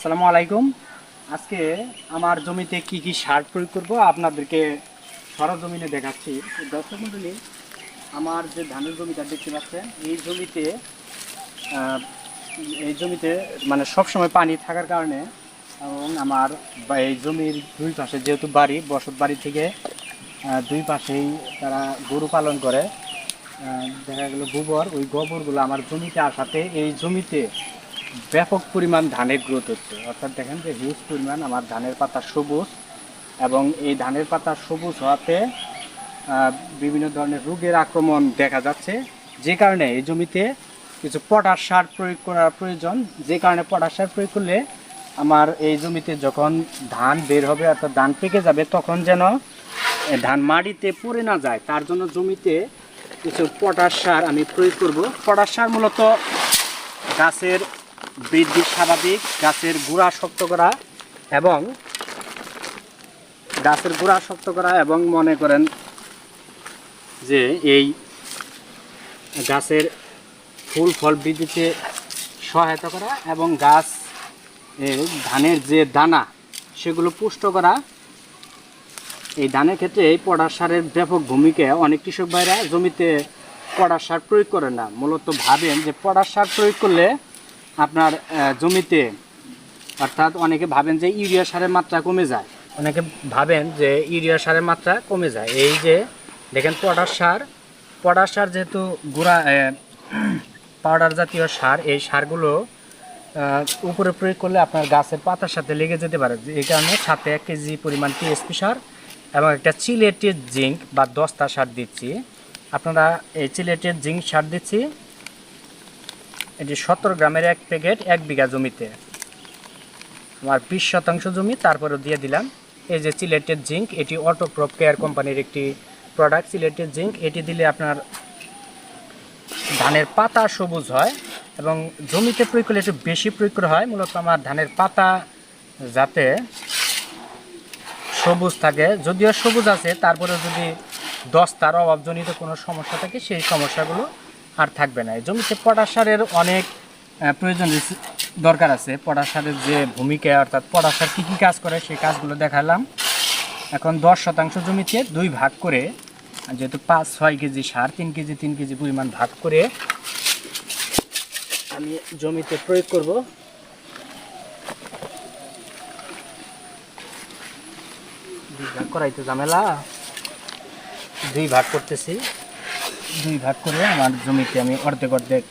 আসসালামু আলাইকুম। আজকে আমার জমিতে কি কি সার প্রয়োগ করব আপনাদেরকে সরজমিনে দেখাচ্ছি। দর্শক মন্ডলী, আমার যে ধানের জমিটা দেখতে পাচ্ছেন, এই জমিতে এই জমিতে মানে সব সময় পানি থাকার কারণে এবং আমার এই জমির দুই পাশে যেহেতু বাড়ি, বসত বাড়ি থেকে দুই পাশেই তারা গরু পালন করে। দেখা গেল গোবর, ওই গোবরগুলো আমার জমিতে আসাতে এই জমিতে ব্যাপক পরিমাণ ধানের গ্রোথ হচ্ছে। অর্থাৎ দেখেন যে হিউজ পরিমাণ আমার ধানের পাতা সবুজ এবং এই ধানের পাতা সবুজ হওয়াতে বিভিন্ন ধরনের রোগের আক্রমণ দেখা যাচ্ছে। যে কারণে এই জমিতে কিছু পটাশ সার প্রয়োগ করা প্রয়োজন। যে কারণে পটাশ সার প্রয়োগ করলে আমার এই জমিতে যখন ধান বের হবে, অর্থাৎ ধান পেকে যাবে, তখন যেন ধান মাটিতে পড়ে না যায়। তার জন্য জমিতে কিছু পটাশ সার আমি প্রয়োগ করব। পটাশ সার মূলত গাছের বৃদ্ধি স্বাভাবিক, গাছের গুঁড়া শক্ত করা এবং গাছের গুঁড়া শক্ত করা এবং মনে করেন যে এই গাছের ফুল ফল বৃদ্ধিতে সহায়তা করা এবং গাছ ধানের যে দানা, সেগুলো পুষ্ট করা। এই ধানের ক্ষেত্রে এই পটাশ সারের ব্যাপক ভূমিকা অনেক কৃষক ভাইরা জমিতে পটাশ সার প্রয়োগ করে না। মূলত ভাবেন যে পটাশ সার প্রয়োগ করলে আপনার জমিতে, অর্থাৎ অনেকে ভাবেন যে ইউরিয়া সারের মাত্রা কমে যায়। অনেকে ভাবেন যে ইউরিয়া সারের মাত্রা কমে যায়। এই যে, দেখেন পটাশ সার পটাশ সার যেহেতু গুঁড়া পাউডার জাতীয় সার, এই সারগুলো উপরে প্রয়োগ করলে আপনার গাছের পাতার সাথে লেগে যেতে পারে। এই কারণে সাথে এক কেজি পরিমাণ টিএসপি সার এবং একটা চিলেটের জিঙ্ক বা দস্তা সার দিচ্ছি। আপনারা এই চিলেটের জিঙ্ক সার দিচ্ছি। এটি সত্তর গ্রামের এক প্যাকেট এক বিঘা জমিতে। আমার বিশ শতাংশ জমি তারপরে দিয়ে দিলাম। এই যে সিলেটেড জিঙ্ক, এটি অটোক্রপ কেয়ার কোম্পানির একটি প্রোডাক্ট সিলেটেড জিঙ্ক, এটি দিলে আপনার ধানের পাতা সবুজ হয় এবং জমিতে প্রয়োগ করলে একটু বেশি প্রয়োগ করা হয়। মূলত আমার ধানের পাতা যাতে সবুজ থাকে। যদিও সবুজ আছে তারপরে যদি দস্তার অভাবজনিত কোনো সমস্যা থাকে, সেই সমস্যাগুলো আর থাকবে না। জমিতে পটাশ সারের অনেক প্রয়োজন দরকার আছে। পটাশ সারের যে ভূমিকা, অর্থাৎ পটাশ সার কী কী কাজ করে, সেই কাজগুলো দেখালাম। এখন দশ শতাংশ জমিতে দুই ভাগ করে, যেহেতু পাঁচ, ছয় কেজি সার, তিন কেজি তিন কেজি পরিমাণ ভাগ করে আমি জমিতে প্রয়োগ করব। দুই ভাগ করাইতে ঝামেলা। দুই ভাগ করতেছি। দুই ভাগ করে আমার জমিতে আমি অর্ধেক অর্ধেক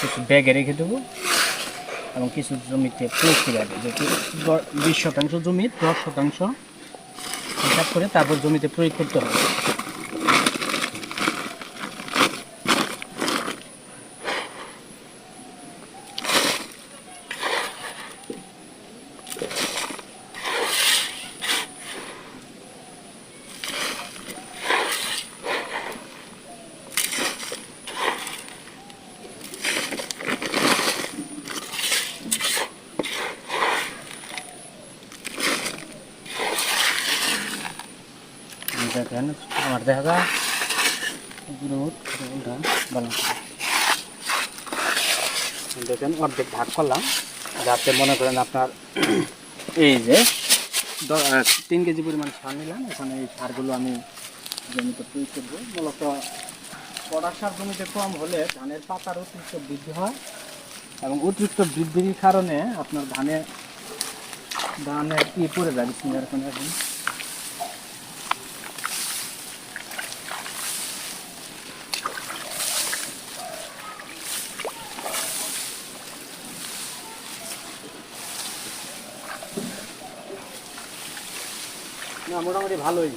কিছু ব্যাগে রেখে দেবো এবং কিছু জমিতে প্রয়োগ লাগে যে বিশ শতাংশ জমি, দশ শতাংশ হিসাব করে তারপর জমিতে প্রয়োগ করতে হবে। দেখেন, অর্ধেক ভাগ করলাম। যাতে মনে করেন আপনার এই যে তিন কেজি পরিমাণ সার নিলাম। এখানে এই সারগুলো আমি জমিতে প্রয়োগ করব। মূলত পটাশ সার জমিতে কম হলে ধানের পাতার অতিরিক্ত বৃদ্ধি হয় এবং অতিরিক্ত বৃদ্ধির কারণে আপনার ধানে, ধানের ই পড়ে যায়, বিসমিল্লাহির রহমানির রহিম। মোটামুটি ভালোই।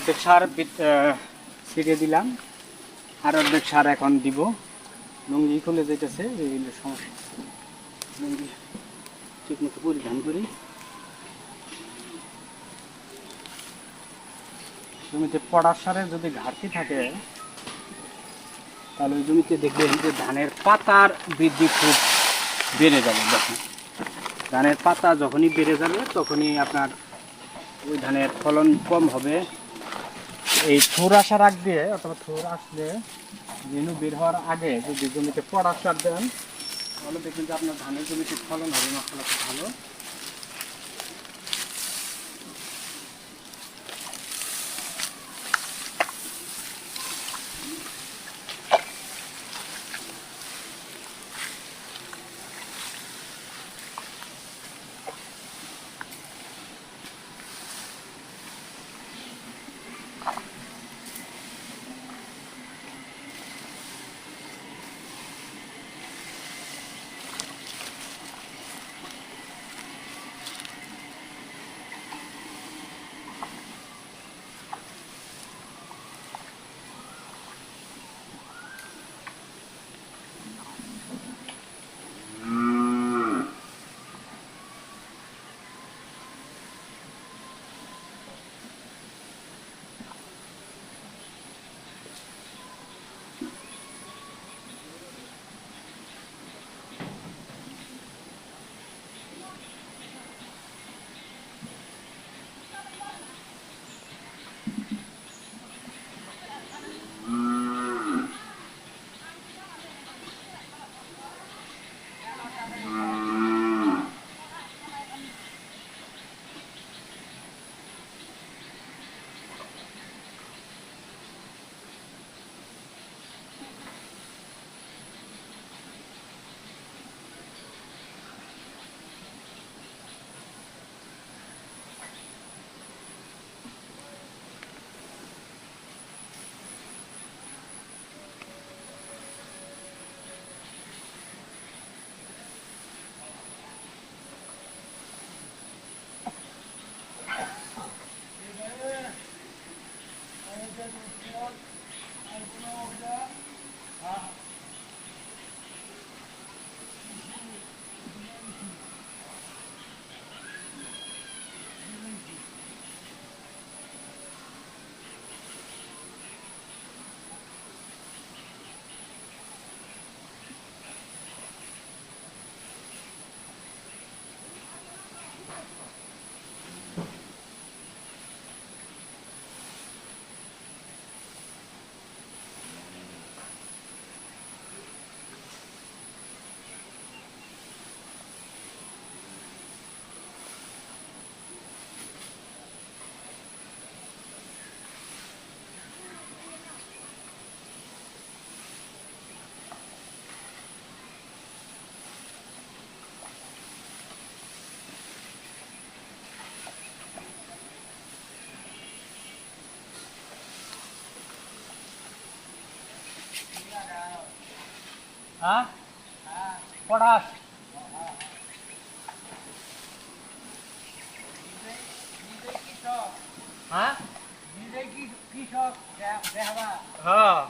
অর্ধেক সার ছিটিয়ে দিলাম। আর অর্ধেক সার এখন দিব। লুঙ্গি খুলে যেতেছে এই সমস্যা। লুঙ্গি ঠিক মতো পরিধান করি। জমিতে পড়ার সারের যদি ঘাটতি থাকে, তাহলে ওই জমিতে দেখবেন যে ধানের পাতার বৃদ্ধি খুব বেড়ে যাবে। দেখুন, ধানের পাতা যখনই বেড়ে যাবে, তখনই আপনার ওই ধানের ফলন কম হবে। এই থোর আসার আগ দিয়ে অথবা থোর আসলে রেণু বের হওয়ার আগে যদি জমিতে পড়ার সার দেন, তাহলে দেখবেন যে আপনার ধানের জমিতে ফলন হবে, মশলা খুব ভালো। হ্যাঁ? পড়াস। হ্যাঁ? হ্যাঁ।